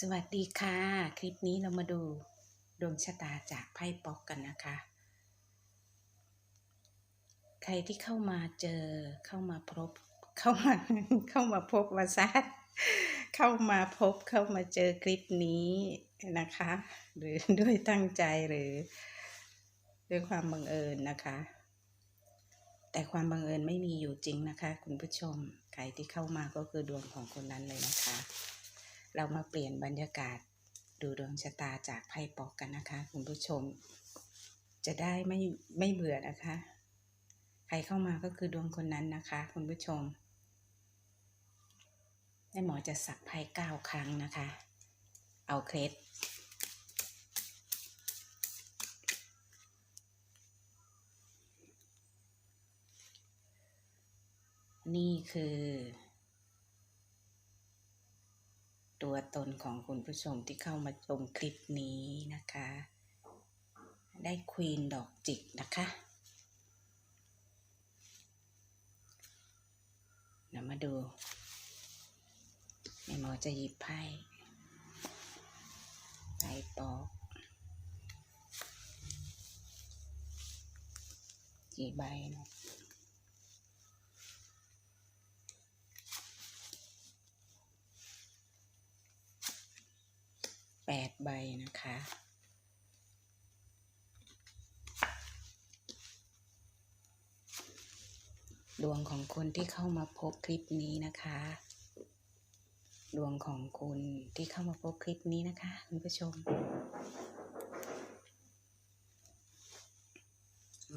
สวัสดีค่ะ คลิปนี้เรามาดูดวงชะตาจากไพ่ป๊อกกันนะคะ ใครที่เข้ามาเจอเข้ามาพบเข้ามาเข้ามาพบวาซัดเข้ามาพบเข้ามาเจอคลิปนี้นะคะ หรือด้วยตั้งใจหรือ ด้วยความบังเอิญนะคะ แต่ความบังเอิญไม่มีอยู่จริงนะคะ คุณผู้ชม ใครที่เข้ามาก็คือดวงของคนนั้นเลยนะคะ เรามาเปลี่ยนบรรยากาศดูดวงชะตาจากไพ่ปอกกันนะคะ คุณผู้ชม จะได้ไม่ไม่เบื่อนะคะ ใครเข้ามาก็คือดวงคนนั้นนะคะ คุณผู้ชมแม่หมอจะสักไพ่เก้าครั้งนะคะ เอาเคล็ดนี่คือ ตัวตนของคุณผู้ชมที่เข้ามาชมคลิปนี้นะคะ ได้ควีนดอกจิกนะคะเดี๋ยวมาดูแม่หมอจะหยิบไพ่ไพ่ปอกกี่ใบเนาะ ดใบนะคะ ดวงของคนที่เข้ามาพบคลิปนี้นะคะ ดวงของคุณที่เข้ามาพบคลิปนี้นะคะคุณผู้ชม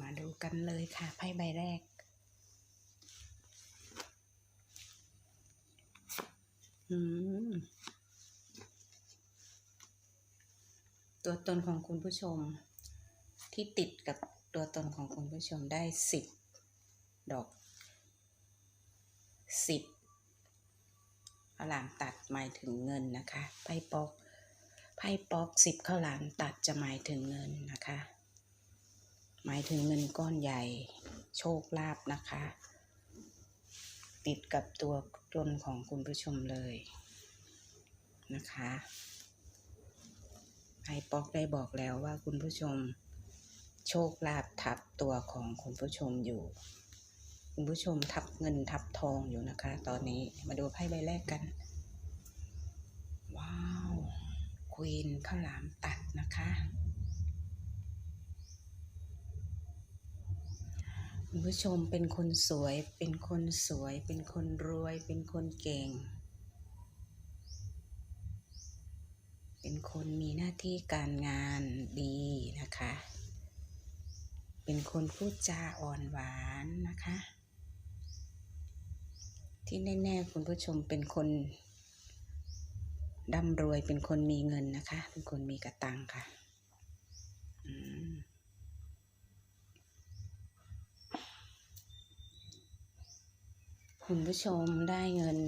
มาดูกันเลยค่ะไพ่ใบแรกอืม ตัวตนของคุณผู้ชม ที่ติดกับตัวตนของคุณผู้ชมได้สิบดอกสิบข้าวหลามตัดหมายถึงเงินนะคะไพ่ปอกไพ่ปอกสิบข้าวหลามตัดจะหมายถึงเงินนะคะ หมายถึงเงินก้อนใหญ่โชคลาภนะคะ ติดกับตัวตนของคุณผู้ชมเลยนะคะ ไพ่ป๊อกได้บอกแล้วว่าคุณผู้ชมโชคลาภทับตัวของคุณผู้ชมอยู่ คุณผู้ชมทับเงินทับทองอยู่นะคะ ตอนนี้มาดูไพ่ใบแรกกัน ว้าวควีนข้าวหลามตัดนะคะ คุณผู้ชมเป็นคนสวยเป็นคนสวย เป็นคนรวยเป็นคนเก่ง เป็นคนมีหน้าที่การงานดีนะคะ เป็นคนพูดจาอ่อนหวานนะคะ ที่แน่ๆคุณผู้ชมเป็นคนร่ำรวยเป็นคนมีเงินนะคะ เป็นคนมีกระตังค่ะคุณผู้ชมได้เงิน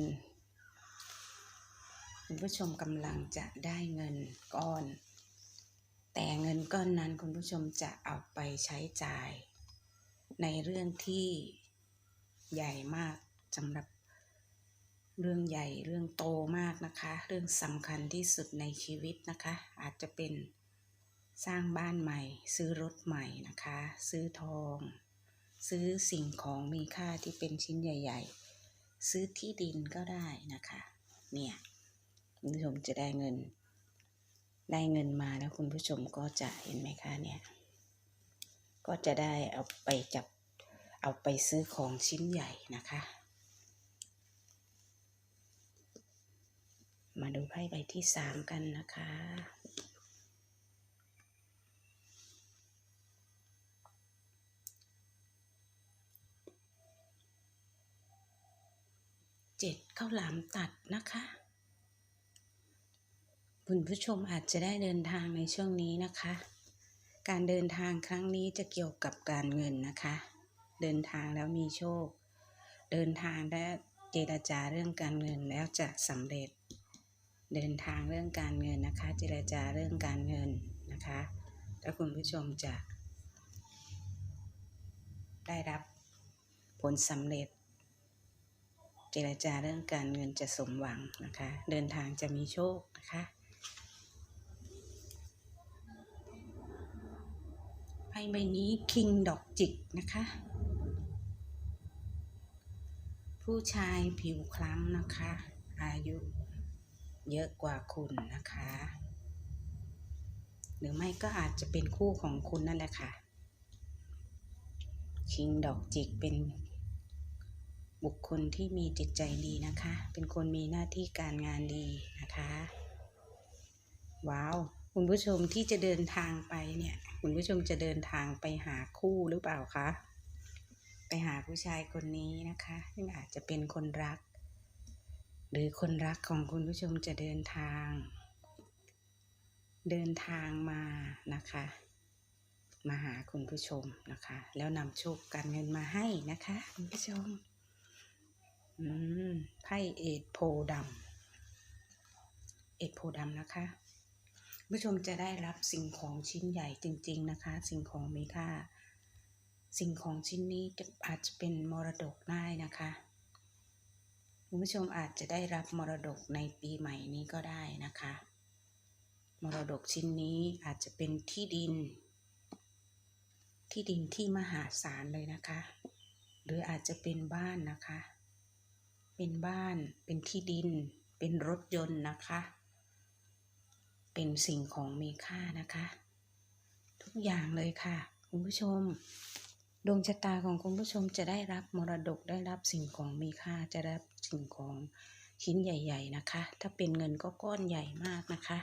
คุณผู้ชมกำลังจะได้เงินก้อน แต่เงินก้อนนั้นคุณผู้ชมจะเอาไปใช้จ่าย ในเรื่องที่ใหญ่มากสำหรับเรื่องใหญ่เรื่องโตมากนะคะ เรื่องสำคัญที่สุดในชีวิตนะคะ อาจจะเป็นสร้างบ้านใหม่ ซื้อรถใหม่นะคะ ซื้อทอง ซื้อสิ่งของมีค่าที่เป็นชิ้นใหญ่ ๆ ซื้อที่ดินก็ได้นะคะ เนี่ย คุณผู้ชมจะได้เงิน ได้เงินมาแล้วคุณผู้ชมก็จะเห็นไหมคะเนี่ย ก็จะได้เอาไปจับเอาไปซื้อของชิ้นใหญ่นะคะ มาดูไพ่ใบที่สามกันนะคะเจ็ดข้าวหลามตัดนะคะ คุณผู้ชมอาจจะได้เดินทางในช่วงนี้นะคะ การเดินทางครั้งนี้จะเกี่ยวกับการเงินนะคะ เดินทางแล้วมีโชค เดินทางและเจรจาเรื่องการเงินแล้วจะสำเร็จ เดินทางเรื่องการเงินนะคะ เจรจาเรื่องการเงินนะคะแล้วคุณผู้ชมจะ ได้รับผลสำเร็จ เจรจาเรื่องการเงินจะสมหวังนะคะ เดินทางจะมีโชคนะคะ พ่ใบนี้คิงดอกจิกนะคะ ผู้ชายผิวคล้ำนะคะ อายุเยอะกว่าคุณนะคะ หรือไม่ก็อาจจะเป็นคู่ของคุณนั่นแหละค่ะ คิงดอกจิกเป็นบุคคลที่มีจิตใจดีนะคะ เป็นคนมีหน้าที่การงานดีนะคะ ว้าว คุณผู้ชมที่จะเดินทางไปเนี่ย คุณผู้ชมจะเดินทางไปหาคู่หรือเปล่าคะ ไปหาผู้ชายคนนี้นะคะซึ่งอาจจะเป็นคนรัก หรือคนรักของคุณผู้ชมจะเดินทาง เดินทางมานะคะ มาหาคุณผู้ชมนะคะ แล้วนำโชคการเงินมาให้นะคะ คุณผู้ชมอืมไพ่เอ็ดโพดำเอ็ดโพดำนะคะ ผู้ชมจะได้รับสิ่งของชิ้นใหญ่จริง ๆนะคะ สิ่งของมีค่า สิ่งของชิ้นนี้จะอาจจะเป็นมรดกได้นะคะคุณผู้ชมอาจจะได้รับมรดกในปีใหม่นี้ก็ได้นะคะ มรดกชิ้นนี้อาจจะเป็นที่ดิน ที่ดินที่มหาศาลเลยนะคะ หรืออาจจะเป็นบ้านนะคะ เป็นบ้าน เป็นที่ดิน เป็นรถยนต์นะคะ เป็นสิ่งของมีค่านะคะ ทุกอย่างเลยค่ะ คุณผู้ชม ดวงชะตาของคุณผู้ชมจะได้รับมรดกได้รับสิ่งของมีค่าจะได้รับสิ่งของชิ้นใหญ่ ๆ นะคะ ถ้าเป็นเงินก็ก้อนใหญ่มากนะคะ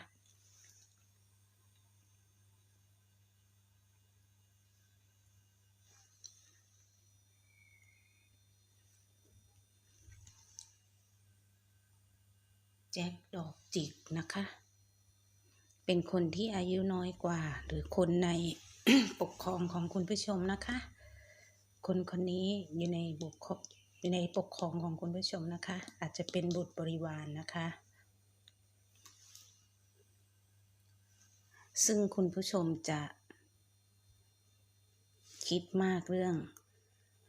แจ็คดอกจิกนะคะ เป็นคนที่อายุน้อยกว่า หรือคนในปกครองของคุณผู้ชมนะคะ คนคนนี้อยู่ในบุคคลอยู่ในปกครองของคุณผู้ชมนะคะ อาจจะเป็นบุตรบริวารนนะคะ ซึ่งคุณผู้ชมจะคิดมากเรื่อง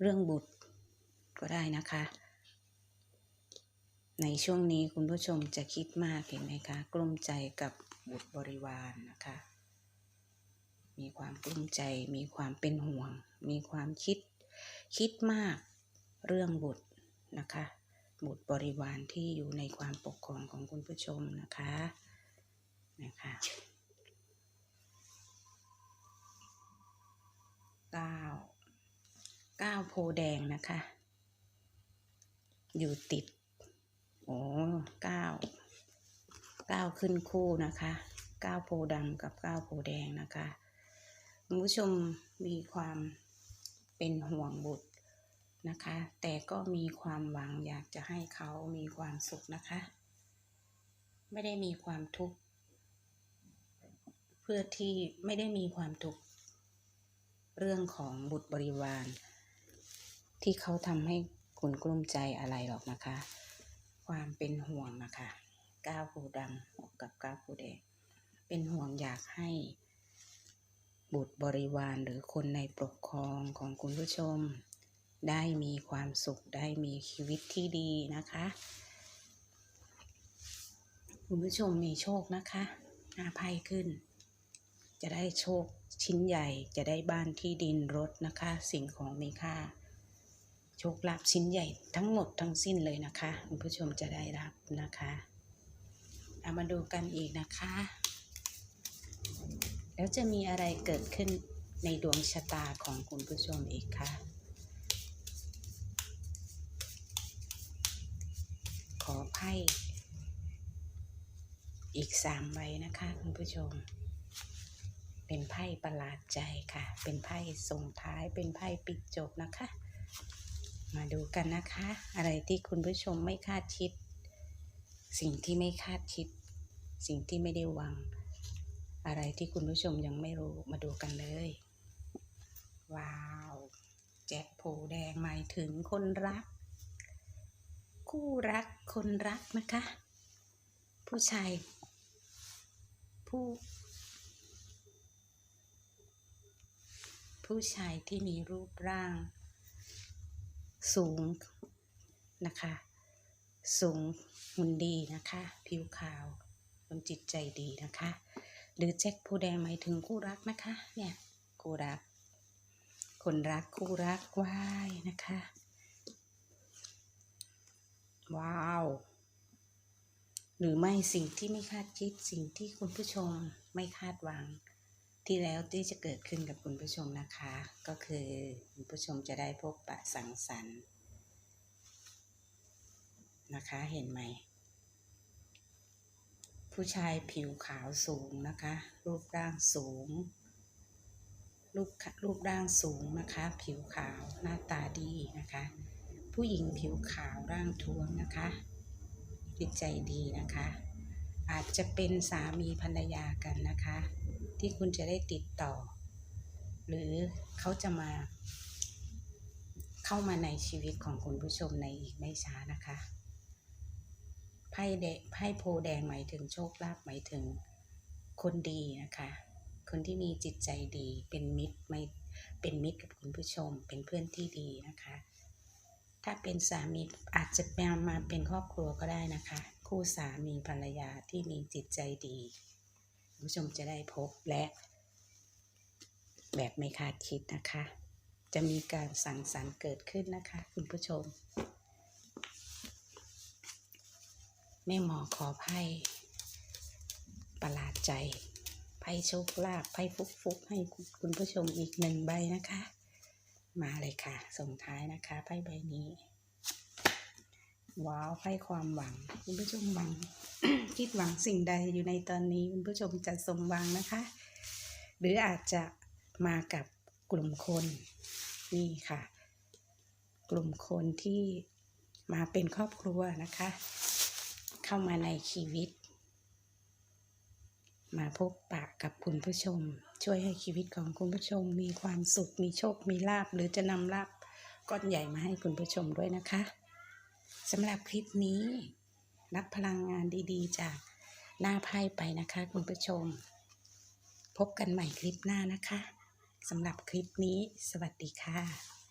เรื่องบุตรก็ได้นะคะ ในช่วงนี้คุณผู้ชมจะคิดมากเห็นไหมคะ กลุ้มใจกับ บุตรบริวารนนะคะ มีความกลุ้มใจ มีความเป็นห่วง มีความคิด คิดมากเรื่องบุตรนะคะ บุตรบริวารที่อยู่ในความปกครองของคุณผู้ชมนะคะ นะคะเก้าเก้าโพแดงนะคะ อยู่ติด โอ้เก้า เก้าขึ้นคู่นะคะเก้าโพดำกับเก้าโพแดงนะคะคุณผู้ชมมีความเป็นห่วงบุตรนะคะ แต่ก็มีความหวังอยากจะให้เขามีความสุขนะคะ ไม่ได้มีความทุกข์เพื่อที่ไม่ได้มีความทุกข์เรื่องของบุตรบริวาร ที่เขาทำให้คุณกลุ้มใจอะไรหรอกนะคะ ความเป็นห่วงนะคะ ก้าวโพธิ์ดำกับก้าวโพธิ์แดง เป็นห่วงอยากให้ บุตรบริวารหรือคนในปกครองของคุณผู้ชม ได้มีความสุขได้มีชีวิตที่ดีนะคะ คุณผู้ชมมีโชคนะคะหน้าไพ่ขึ้น จะได้โชคชิ้นใหญ่จะได้บ้านที่ดินรถนะคะ สิ่งของมีค่าโชคลาภชิ้นใหญ่ทั้งหมดทั้งสิ้นเลยนะคะ คุณผู้ชมจะได้รับนะคะ เอามาดูกันอีกนะคะ แล้วจะมีอะไรเกิดขึ้นในดวงชะตาของคุณผู้ชมอีกคะขอไพ่อีกสามใบนะคะคุณผู้ชม เป็นไพ่ประหลาดใจค่ะ เป็นไพ่ส่งท้าย เป็นไพ่ปิดจบนะคะ มาดูกันนะคะ อะไรที่คุณผู้ชมไม่คาดคิด สิ่งที่ไม่คาดคิด สิ่งที่ไม่ได้วังอะไรที่คุณผู้ชมยังไม่รู้มาดูกันเลย ว้าว แจ็คโพแดงหมายถึงคนรัก คู่รักคนรักนะคะ ผู้ชาย ผู้ ผู้ชายที่มีรูปร่างสูงนะคะ สูงหุ่นดีนะคะ ผิวขาวคนจิตใจดีนะคะ หรือแจ็คผู้แดงหมายถึงคู่รักนะคะ เนี่ยคู่รัก คนรักคู่รักไหว้นะคะ ว้าว หรือไม่สิ่งที่ไม่คาดคิดสิ่งที่คุณผู้ชมไม่คาดหวังที่แล้วที่จะเกิดขึ้นกับคุณผู้ชมนะคะ ก็คือคุณผู้ชมจะได้พบปะสังสรรค์ นะคะเห็นไหม ผู้ชายผิวขาวสูงนะคะ รูปร่างสูง รูปรูปร่างสูงนะคะ ผิวขาวหน้าตาดีนะคะ ผู้หญิงผิวขาวร่างท้วมนะคะจิตใจดีนะคะ อาจจะเป็นสามีภรรยากันนะคะ ที่คุณจะได้ติดต่อ หรือเขาจะมา เข้ามาในชีวิตของคุณผู้ชมในอีกไม่ช้านะคะ ไพ่เดไพ่โพแดงหมายถึงโชคลาภหมายถึงคนดีนะคะ คนที่มีจิตใจดีเป็นมิตรไม่เป็นมิตรกับคุณผู้ชม เป็นเพื่อนที่ดีนะคะ ถ้าเป็นสามีอาจจะมามาเป็นครอบครัวก็ได้นะคะ คู่สามีภรรยาที่มีจิตใจดีคุณผู้ชมจะได้พบและ แบบไม่คาดคิดนะคะ จะมีการสั่งสรรค์เกิดขึ้นนะคะ คุณผู้ชม แม่หมอขอไพ่ประหลาดใจไพ่โชคลาภไพ่ฟุกฟุกๆให้คุณผู้ชมอีกหนึ่งใบนะคะ มาเลยค่ะ ส่งท้ายนะคะไพ่ใบนี้ ว้าวไพ่ความหวัง คุณผู้ชมหวัง คิดหวังสิ่งใดอยู่ในตอนนี้คุณผู้ชมจะสมหวังนะคะ หรืออาจจะมากับกลุ่มคนนี่ค่ะ กลุ่มคนที่มาเป็นครอบครัวนะคะ เข้ามาในชีวิต มาพบปะกับคุณผู้ชม ช่วยให้ชีวิตของคุณผู้ชม มีความสุข มีโชค มีลาบ หรือจะนำลาบก้อนใหญ่มาให้คุณผู้ชมด้วยนะคะสำหรับคลิปนี้ รับพลังงานดีๆ จากหน้าไพ่ไปนะคะ คุณผู้ชม พบกันใหม่คลิปหน้านะคะสำหรับคลิปนี้ สวัสดีค่ะ